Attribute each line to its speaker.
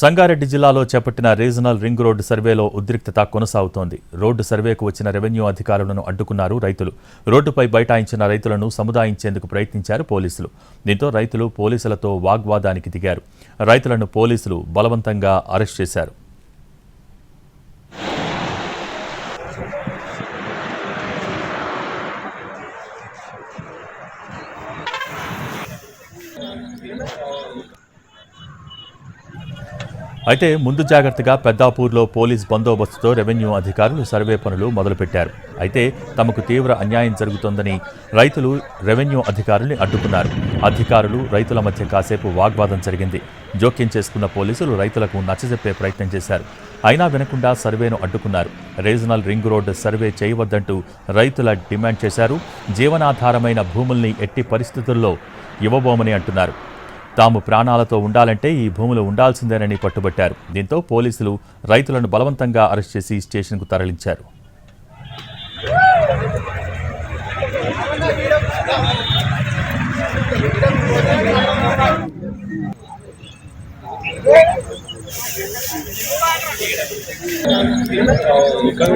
Speaker 1: సంగారెడ్డి జిల్లాలో చేపట్టిన regional ring road సర్వేలో ఉద్రిక్తత కొనసాగుతోంది. రోడ్డు సర్వేకు వచ్చిన రెవెన్యూ అధికారులను అడ్డుకున్నారు రైతులు. రోడ్డుపై బైఠాయించిన రైతులను సముదాయించేందుకు ప్రయత్నించారు పోలీసులు. దీంతో రైతులు పోలీసులతో వాగ్వాదానికి దిగారు. రైతులను పోలీసులు బలవంతంగా అరెస్ట్ చేశారు. అయితే ముందు జాగ్రత్తగా పెద్దాపూర్లో పోలీస్ బందోబస్తుతో రెవెన్యూ అధికారులు సర్వే పనులు మొదలుపెట్టారు. అయితే తమకు తీవ్ర అన్యాయం జరుగుతోందని రైతులు రెవెన్యూ అధికారుల్ని అడ్డుకున్నారు. అధికారులు రైతుల మధ్య కాసేపు వాగ్వాదం జరిగింది. జోక్యం చేసుకున్న పోలీసులు రైతులకు నచ్చజెప్పే ప్రయత్నం చేశారు. అయినా వినకుండా సర్వేను అడ్డుకున్నారు. రీజనల్ రింగ్ రోడ్డు సర్వే చేయవద్దంటూ రైతుల డిమాండ్ చేశారు. జీవనాధారమైన భూముల్ని ఎట్టి పరిస్థితుల్లో ఇవ్వబోమని అంటున్నారు. తాము ప్రాణాలతో ఉండాలంటే ఈ భూములు ఉండాల్సిందేనని పట్టుబట్టారు. దీంతో పోలీసులు రైతులను బలవంతంగా అరెస్ట్ చేసి స్టేషన్కు తరలించారు.
Speaker 2: ఇక్కడ